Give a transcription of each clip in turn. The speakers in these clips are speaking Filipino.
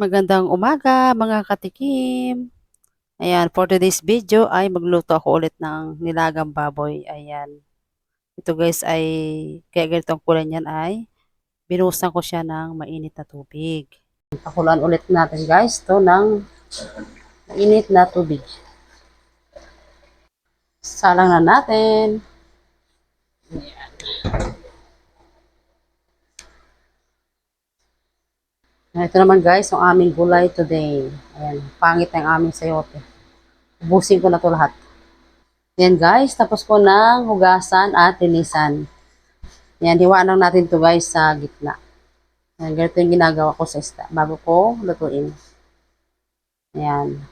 Magandang umaga mga katikim. Ayan, for today's video ay magluto ako ulit ng nilagang baboy. Ayan. Ito guys ay, kaya ganitong kulay niyan ay, binuhusan ko siya ng mainit na tubig. Pakulan ulit natin guys to ng mainit na tubig. Salang na natin. Ayan. Ito naman guys, ang aming gulay today. Ayan, pangit ang aming sayote. Ubusin ko na to lahat. Ayan guys, tapos ko ng hugasan at linisan. Ayan, hiwaan lang natin to guys sa gitna. Ayan, ganito yung ginagawa ko sa isda bago ko lutuin. Ayan.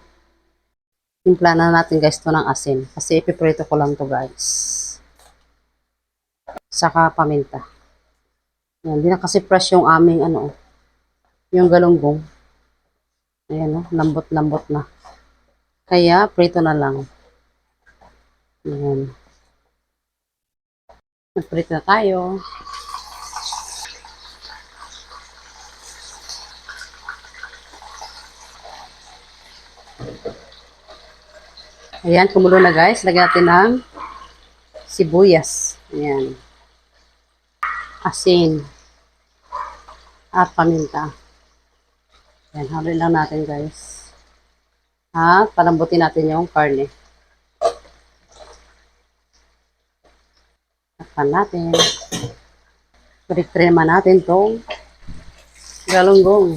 Timpla na natin guys to ng asin. Kasi ipiprito ko lang to guys. Saka paminta. Ayan, di na kasi fresh yung aming ano, yung galunggong. Ayan o, lambot-lambot na. Kaya, prito na lang. Ayan. Nagprito na tayo. Ayan, kumulo na guys. Lagyan natin ng sibuyas. Ayan. Asin. At paminta. Ayan, haluin lang natin guys. At palambutin natin yung karne. Takpan natin. Naman natin tong galunggong.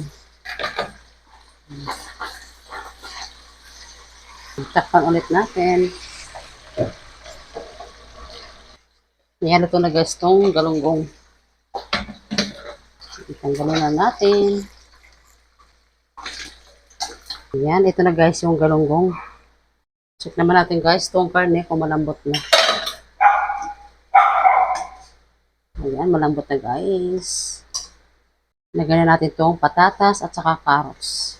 Takpan ulit natin. Ayan, ito na guys tong galunggong. Itanggalin na natin. Ayan, ito na guys yung galunggong. Check naman natin guys tong karne kung malambot na. Ayan, malambot na guys. Lagyan na natin tong patatas at saka carrots.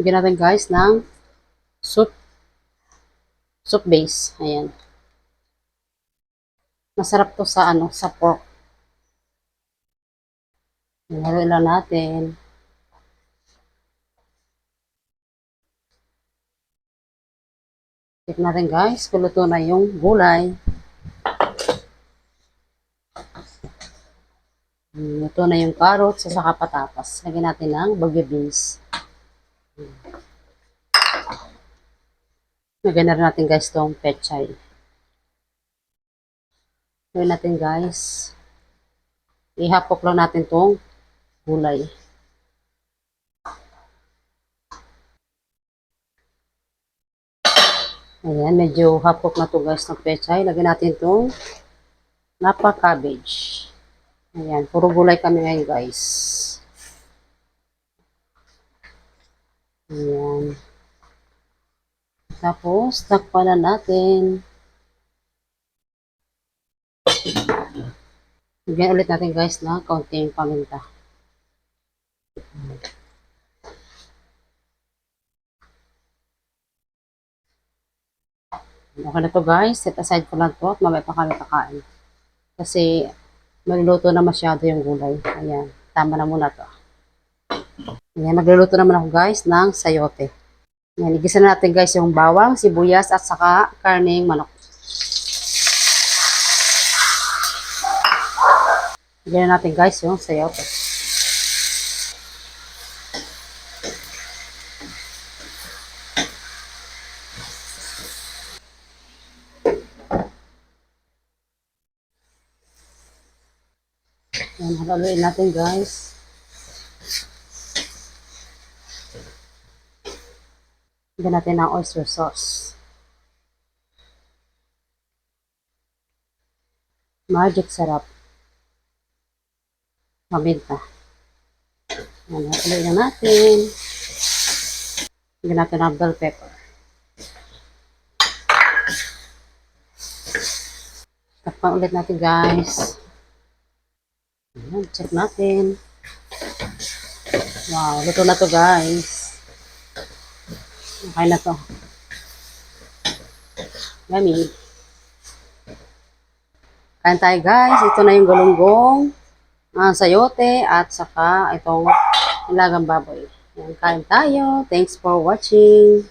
Lagyan natin guys ng soup soup base. Ayan. Masarap to sa ano, sa pork. Haluin lang natin. Check natin guys, kung luto na yung gulay. Luto na yung carrots at saka patatas. Lagyan natin ng bagyo beans. Lagyan na rin natin guys tong pechay. Gawin natin guys. Ihapok lang natin tong gulay. Ayan, medyo hapok na to guys ng pechay. Lagyan natin tong napa cabbage. Ayan, puro gulay kami ngayon guys. Ayan. Tapos, takpan na natin. Lagyan ulit natin guys na kaunting paminta. Okay na to guys. Set aside ko lang to at mamaya pa kami kakain. Kasi magluluto na masyado yung gulay. Ayan. Tama na muna to. Ayan. Magluluto naman ako guys ng sayote. Ayan. Igisa na natin guys yung bawang, sibuyas at saka karning manok. Na natin guys yung sayote. Ayan, halaluin natin guys. Lagyan natin ng oyster sauce. Magic sarap. Mabinta. Ayan, halaluin na natin. Lagyan natin ng bell pepper. Takpan ulit natin guys. Ayan, check natin. Wow, luto na to guys. Okay na to. Yummy. Kain tayo guys. Ito na yung galunggong, ah, sayote, at saka itong nilagang baboy. Yan, kain tayo. Thanks for watching.